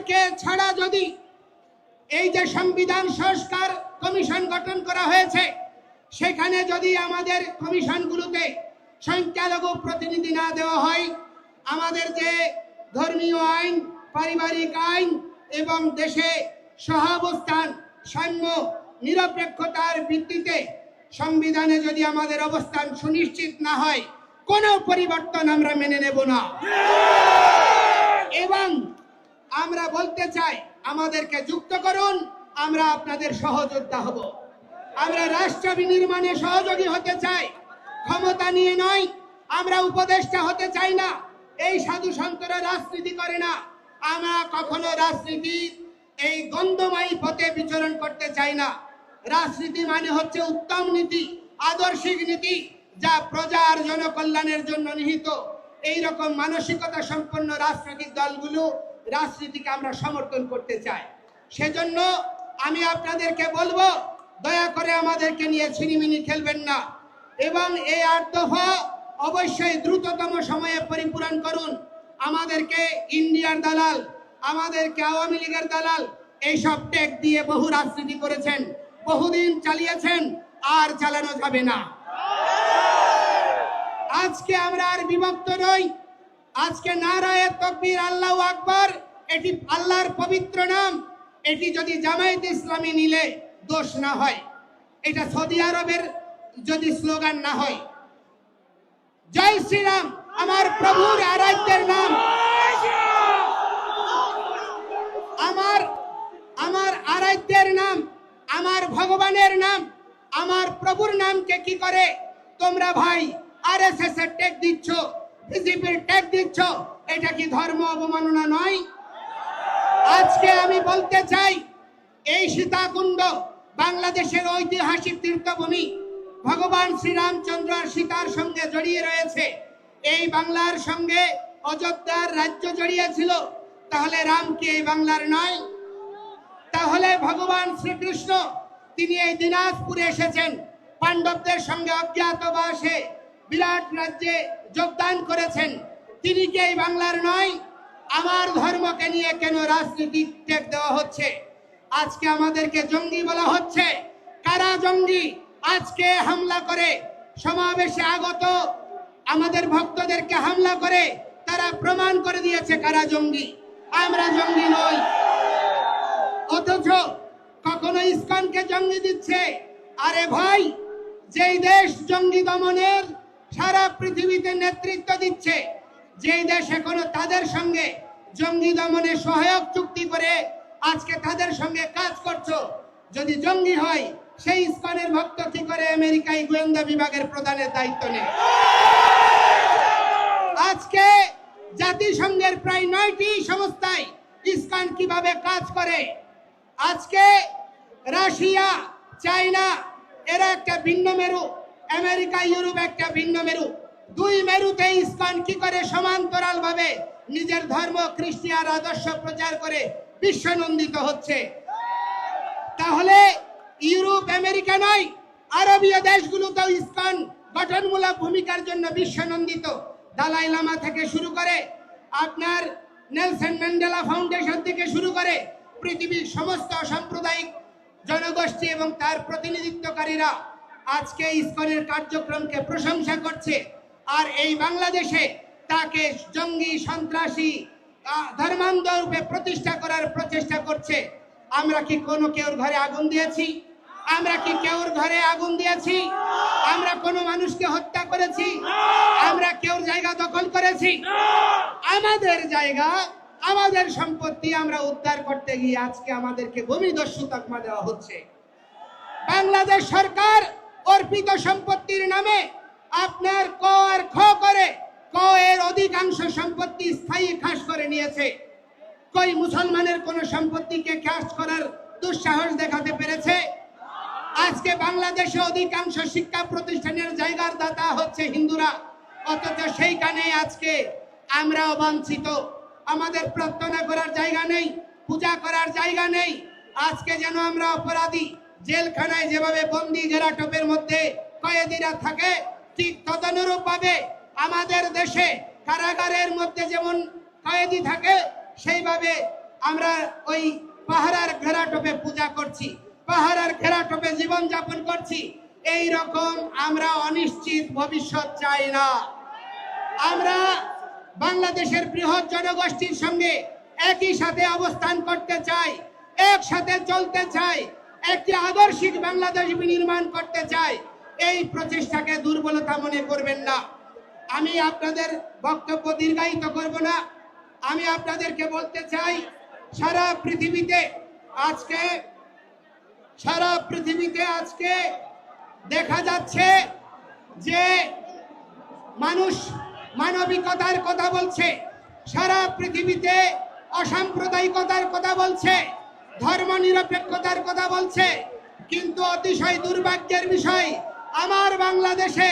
আমাদেরকে ছাড়া যদি এই যে সংবিধান সংস্কার কমিশন গঠন করা হয়েছে সেখানে যদি আমাদের কমিশনগুলোতে সংখ্যালঘু প্রতিনিধি না দেওয়া হয় আমাদের যে ধর্মীয় আইন পারিবারিক আইন এবং দেশে সহাবস্থান সাম্য নিরপেক্ষতার ভিত্তিতে সংবিধানে যদি আমাদের অবস্থান সুনিশ্চিত না হয় কোনো পরিবর্তন আমরা মেনে নেব না। এবং আমরা বলতে চাই, আমাদেরকে যুক্ত করুন, আমরা আপনাদের সহযোদ্ধা হব। আমরা রাষ্ট্র বিনির্মাণে সহযোগী হতে চাই, ক্ষমতা নিয়ে নয়, আমরা উপদেষ্টা হতে চাই না। এই সাধু সন্তরা রাজনীতি করে না। আমরা কখনো রাজনীতি এই গন্ধময়ী পথে বিচরণ করতে চাই না। রাজনীতি মানে হচ্ছে উত্তম নীতি, আদর্শিক নীতি, যা প্রজার জনকল্যাণের জন্য নিহিত। এই রকম মানসিকতা সম্পন্ন রাজনৈতিক দলগুলো রাজনীতিকে আমরা সমর্থন করতে চাই। সেজন্য আমি আপনাদেরকে বলব, দয়া করে আমাদেরকে নিয়ে ছিনিমিনি খেলবেন না। এবং এই দফা অবশ্যই দ্রুততম সময়ে পরিপূরণ করুন। আমাদেরকে ইন্ডিয়ার দালাল, আমাদেরকে আওয়ামী লীগের দালাল, এইসব টেক দিয়ে বহু রাজনীতি করেছেন, বহুদিন চালিয়েছেন, আর চালানো যাবে না। আজকে আমরা আর বিভক্ত নই আজকে নারায়ে তকবীর আল্লাহ আকবর, এটি আল্লাহর পবিত্র নাম। এটি যদি জামায়াত ইসলামী নিলে দোষ না হয়। এটা সৌদি আরবের যদি স্লোগান না হয়। জয় শ্রীরাম, আমার প্রভুর আরাধ্যের নাম। আমার আমার আরাধ্যের নাম, আমার ভগবানের নাম, আমার প্রভুর নামকে কি করে তোমরা ভাই আরএসএস এর টেক দিচ্ছ? বিজেপির ট্যাগ দিচ্ছ, এটা কি ধর্ম অবমাননা নয়? আজকে আমি বলতে চাই, এই সীতাকুণ্ড বাংলাদেশের ঐতিহাসিক তীর্থভূমি ভগবান শ্রীরামচন্দ্র সীতার সঙ্গে জড়িয়ে রয়েছে। এই বাংলার সঙ্গে অযোধ্যার রাজ্য জড়িয়ে ছিল তাহলে রাম কি এই বাংলার নয়? তাহলে ভগবান শ্রীকৃষ্ণ, তিনি এই দিনাজপুরে এসেছেন, পাণ্ডবদের সঙ্গে অজ্ঞাতবাসে বিরাট রাজ্যে যোগদান করেছেন। তিনি কি এই বাংলার নয়? আমার ধর্মকে নিয়ে কেন রাজনীতি টেক দেওয়া হচ্ছে? আজকে আমাদেরকে জঙ্গি বলা হচ্ছে। কারা জঙ্গি? আজকে হামলা করে সমাবেশে আগত আমাদের ভক্তদেরকে হামলা করে তারা প্রমাণ করে দিয়েছে কারা জঙ্গি। আমরা জঙ্গি নই। অথচ কখনো ইসকনকে জঙ্গি দিচ্ছে? আরে ভাই, যেই দেশ জঙ্গি দমনের সারা পৃথিবীতে নেতৃত্ব দিচ্ছে। যেই দেশ এখনও তাদের সঙ্গে জঙ্গি দমনে সহায়ক চুক্তি করে আজকে তাদের সঙ্গে কাজ করছ। যদি জঙ্গি হয়, সেই ইসকনের ভক্ত কি করে আমেরিকায় গোয়েন্দা বিভাগের প্রধানের দায়িত্ব নেয়? আজকে জাতিসংঘের প্রায় নয়টি সংস্থায় ইসকন কীভাবে কাজ করে? আজকে রাশিয়া, চায়না, এরা একটা ভিন্ন মেরু। আমেরিকা, ইউরোপ একটা ভিন্ন মেরু। দুই মেরুতে ইসকন কি করে সমান্তরাল ভাবে নিজের ধর্ম খ্রিস্টিয়ান আদর্শ প্রচার করে বিশ্বনন্দিত হচ্ছে? তাহলে ইউরোপ আমেরিকা নয়, আরবীয় দেশগুলোতেও ইসকন গঠনমূলক ভূমিকার জন্য বিশ্বনন্দিত। দালাই লামা থেকে শুরু করে আপনার নেলসন ম্যান্ডেলা ফাউন্ডেশন থেকে শুরু করে পৃথিবীর সমস্ত সাম্প্রদায়িক জনগোষ্ঠী এবং তার প্রতিনিধিত্বকারীরা আজকে ইসকনের কার্যক্রমকে প্রশংসা করছে। আর এই বাংলাদেশে তাকে জঙ্গি সন্ত্রাসী আহ, ধর্মান্ধ রূপে প্রতিষ্ঠা করার প্রচেষ্টা করছে। আমরা কি কোনো কেউর ঘরে আগুন দিয়েছি? আমরা কি কেউর ঘরে আগুন দিয়েছি? আমরা কোনো মানুষকে হত্যা করেছি? আমরা কেউর জায়গা দখল করেছি? আমাদের জায়গা আমাদের সম্পত্তি আমরা উদ্ধার করতে গিয়ে আজকে আমাদেরকে ভূমিদস্যু তকমা দেওয়া হচ্ছে। বাংলাদেশ সরকার অর্পিত সম্পত্তির নামে আপনার ক আর খ করে ক এর অধিকাংশ সম্পত্তি স্থায়ী খাস করে নিয়েছে। কই মুসলমানের কোন সম্পত্তিকে খাস করার দুঃসাহস দেখাতে পেরেছে? আজকে বাংলাদেশে অধিকাংশ শিক্ষা প্রতিষ্ঠানের জায়গার দাতা হচ্ছে হিন্দুরা। অথচ সেইখানে আজকে আমরা অবাঞ্ছিত। আমাদের প্রার্থনা করার জায়গা নেই, পূজা করার জায়গা নেই। আজকে যেন আমরা অপরাধী জেলখানায় যেভাবে বন্দি জেরাটপের মধ্যে কয়েদিরা থাকে, ঠিক তদনুরূপ ভাবে আমাদের দেশে কারাগারের মধ্যে যেমন কয়েদি থাকে, সেইভাবে আমরা ওই পাহাড়ার ঘেরাটোপে পূজা করছি, পাহাড়ার ঘেরাটোপে জীবন যাপন করছি। এই রকম আমরা অনিশ্চিত ভবিষ্যৎ চাই না। আমরা বাংলাদেশের বৃহৎ জনগোষ্ঠীর সঙ্গে একই সাথে অবস্থান করতে চাই, একসাথে চলতে চাই। একটি আদর্শিক বাংলাদেশ বিনির্মাণ করতে চাই, এই প্রচেষ্টাকে দুর্বলতা মনে করবেন না। আমি আপনাদের বক্তব্য দীর্ঘায়িত করব না। আমি আপনাদেরকে বলতে চাই, সারা পৃথিবীতে আজকে, সারা পৃথিবীতে আজকে দেখা যাচ্ছে যে মানুষ মানবিকতার কথা বলছে, সারা পৃথিবীতে অসাম্প্রদায়িকতার কথা বলছে। ধর্ম নিরপেক্ষতার কথা বলছে, কিন্তু অতিশয় দুর্ভাগ্যের বিষয়, আমার বাংলাদেশে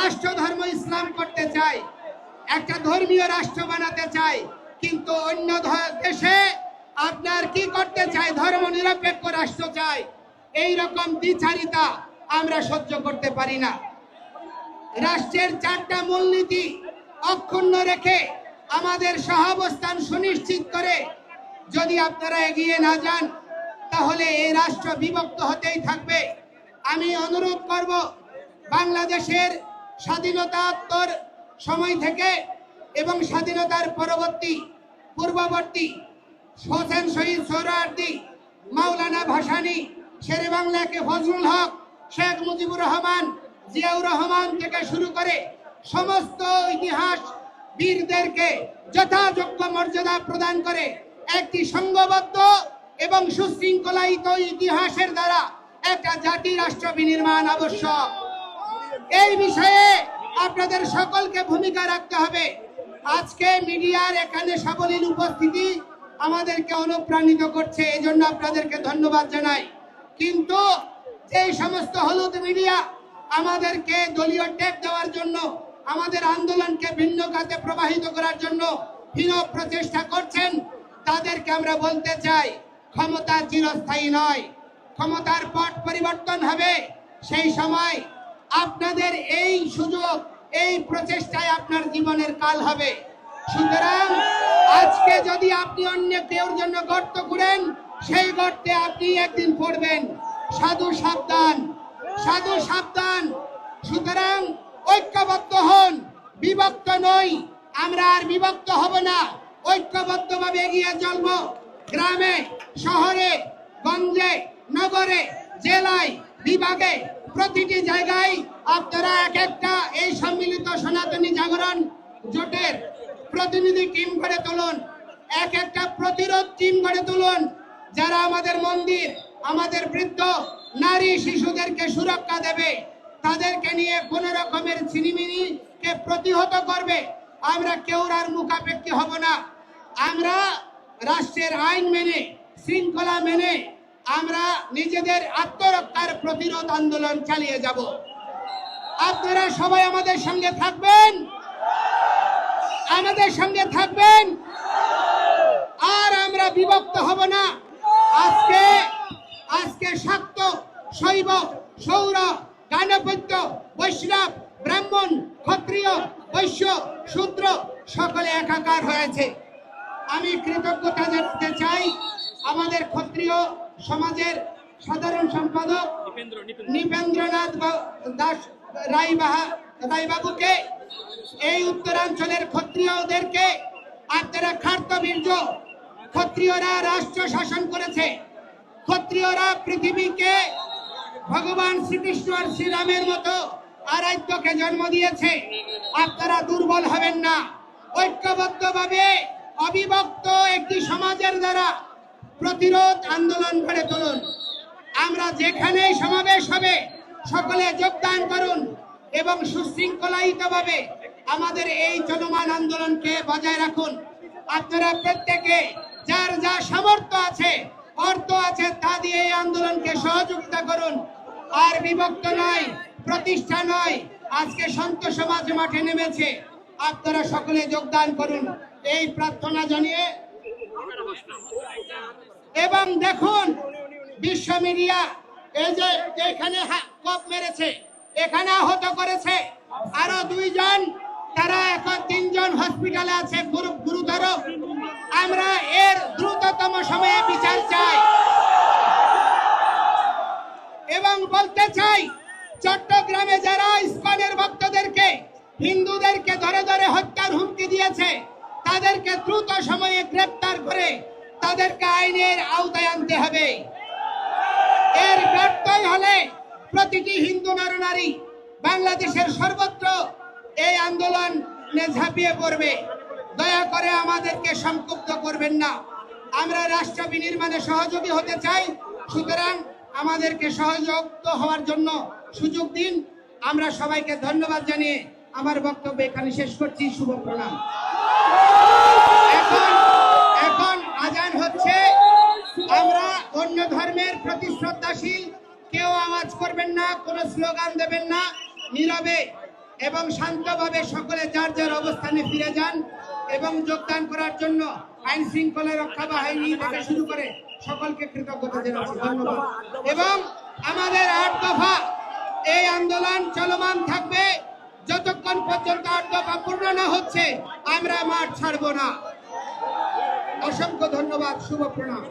রাষ্ট্র ধর্ম ইসলাম করতে চায়, একটা ধর্মীয় রাষ্ট্র বানাতে চায়, কিন্তু অন্য দেশে আপনার কি করতে চায়? ধর্ম নিরপেক্ষ রাষ্ট্র চায়। এই রকম দ্বিচারিতা আমরা সহ্য করতে পারি না। রাষ্ট্রের চারটা মূলনীতি অক্ষুণ্ণ রেখে আমাদের সহাবস্থান সুনিশ্চিত করে যদি আপনারা এগিয়ে না যান, তাহলে এই রাষ্ট্র বিভক্ত হতেই থাকবে। আমি অনুরোধ করব, বাংলাদেশের স্বাধীনতাত্তর সময় থেকে এবং স্বাধীনতার পরবর্তী, পূর্ববর্তী হোসেন শহীদ সোহরাওয়ার্দী মাওলানা ভাসানী, শেরে বাংলাকে ফজলুল হক, শেখ মুজিবুর রহমান, জিয়াউর রহমান থেকে শুরু করে সমস্ত ইতিহাস বীরদেরকে যথাযোগ্য মর্যাদা প্রদান করে একটি সংঘবদ্ধ এবং সুশৃঙ্খলায়িত ইতিহাসের দ্বারা একটা জাতি রাষ্ট্র বিনির্মাণ আবশ্যক। এই বিষয়ে আপনাদের সকলকে ভূমিকা রাখতে হবে। আজকে মিডিয়ার এখানে সাবলীল উপস্থিতি আমাদেরকে অনুপ্রাণিত করছে এই জন্য আপনাদেরকে ধন্যবাদ জানাই। কিন্তু এই সমস্ত হলুদ মিডিয়া আমাদেরকে দলীয় ট্যাগ দেওয়ার জন্য, আমাদের আন্দোলনকে ভিন্ন খাতে প্রবাহিত করার জন্য হীন প্রচেষ্টা করছেন তাদেরকে আমরা বলতে চাই, ক্ষমতা চিরস্থায়ী নয়। ক্ষমতার পট পরিবর্তন হবে। সেই সময় আপনাদের এই সুযোগ, এই প্রচেষ্টায় আপনার জীবনের কাল হবে। সুতরাং আজকে যদি আপনি অন্য কেউর জন্য গর্ত করেন সেই গর্তে আপনি একদিন পড়বেন। সাধু সাবধান সাধু সাবধান। সুতরাং ঐক্যবদ্ধ হন, বিভক্ত নই। আমরা আর বিভক্ত হব না। ঐক্যবদ্ধভাবে এগিয়ে চলব। গ্রামে, শহরে, গঞ্জে, নগরে, জেলায়, বিভাগে প্রতিটি জায়গায় আপনারা এক একটা এই সম্মিলিত সনাতনী জাগরণ জোটের প্রতিনিধি টিম গড়ে তুলুন। এক একটা প্রতিরোধ টিম গড়ে তুলুন। যারা আমাদের মন্দির, আমাদের বৃদ্ধ, নারী, শিশুদেরকে সুরক্ষা দেবে, তাদেরকে নিয়ে কোন রকমের ছিনিমিনিকে প্রতিহত করবে, আমরা কেউ আর মুখাপেক্ষি হব না। আমরা রাষ্ট্রের আইন মেনে, শৃঙ্খলা মেনে আমরা নিজেদের আত্মরক্ষার প্রতিরোধ আন্দোলন চালিয়ে যাব। আপনারা সবাই আমাদের সঙ্গে থাকবেন? আমাদের সঙ্গে থাকবেন? আর আমরা বিভক্ত হব না। আজকে আজকে শাক্ত, শৈব, সৌর গানপত্য বৈষ্ণব, ব্রাহ্মণ, ক্ষত্রিয়, বৈশ্য, শূদ্র সকলে একাকার হয়েছে। আমি কৃতজ্ঞতা জানাতে চাই আমাদের ক্ষত্রিয় সমাজের সাধারণ সম্পাদক নিপেন্দ্রনাথ দাস রায়বাহা রায়বাবুকে এই উত্তরাঞ্চলের ক্ষত্রিয়দেরকে আপনারা খার্তবীর্য ক্ষত্রিয়রা রাষ্ট্র শাসন করেছে ক্ষত্রিয়রা পৃথিবীকে ভগবান শ্রীকৃষ্ণ আর শ্রীরামের মতো আরাধ্যকে জন্ম দিয়েছে। আপনারা দুর্বল হবেন না। ঐক্যবদ্ধভাবে অবিভক্ত একটি সমাজের দ্বারা প্রতিরোধ আন্দোলন গড়ে তুলুন। আমরা যেখানেই সমাবেশ হবে, সকলে যোগদান করুন এবং সুশৃঙ্খলায়িতভাবে আমাদের এই চলমান আন্দোলনকে বজায় রাখুন। আপনারা প্রত্যেকে যার যা সামর্থ্য আছে, অর্থ আছে, তা দিয়ে এই আন্দোলনকে সহযোগিতা করুন। আর বিভক্ত নয়, প্রতিষ্ঠা নয়, আজকে সন্ত সমাজ মাঠে নেমেছে। আপনারা সকলে যোগদান করুন। এই প্রার্থনা জানিয়ে এবং দেখুন, বিশ্ব মিডিয়া, এই যে এখানে কোপ মেরেছে, এখানে আহত করেছে। আরও দুইজন, তারা এখন তিনজন হসপিটালে আছে, গুরু- গুরুতর। আমরা এর দ্রুততম সময়ে বিচার চাই। এবং বলতে চাই, চট্টগ্রামে যারা ইস্কনের ভক্তদেরকে, হিন্দুদেরকে ধরে ধরে হত্যার হুমকি দিয়েছে তাদেরকে দ্রুত সময়ে গ্রেপ্তার করে তাদেরকে আইনের আওতায় আনতে হবে। এর ব্যর্থই হলে প্রতিটি হিন্দু নরনারী বাংলাদেশের সর্বত্র এই আন্দোলনে ঝাঁপিয়ে পড়বে। দয়া করে আমাদেরকে সংক্ষুব্ধ করবেন না। আমরা রাষ্ট্র বিনির্মাণে সহযোগী হতে চাই, সুতরাং আমাদেরকে সহযোগ হওয়ার জন্য সুযোগ দিন। আমরা সবাইকে ধন্যবাদ জানিয়ে আমার বক্তব্য এখানে শেষ করছি। শুভ প্রণাম। এখন আজান হচ্ছে। আমরা অন্য ধর্মের প্রতি শ্রদ্ধাশীল, কেউ আওয়াজ করবেন না, কোনো স্লোগান দেবেন না। নীরবে এবং শান্তভাবে সকলে যার যার অবস্থানে ফিরে যান এবং যোগদান করার জন্য আইন শৃঙ্খলা রক্ষা বাহিনী থেকে শুরু করে সকলকে কৃতজ্ঞতা জানাচ্ছি। ধন্যবাদ। এবং আমাদের আট দফা এই আন্দোলন চলমান থাকবে। যতক্ষণ পর্যন্ত আট দফা পূর্ণ না হচ্ছে, আমরা মাঠ ছাড়বো না। অসংখ্য ধন্যবাদ শুভ প্রণাম।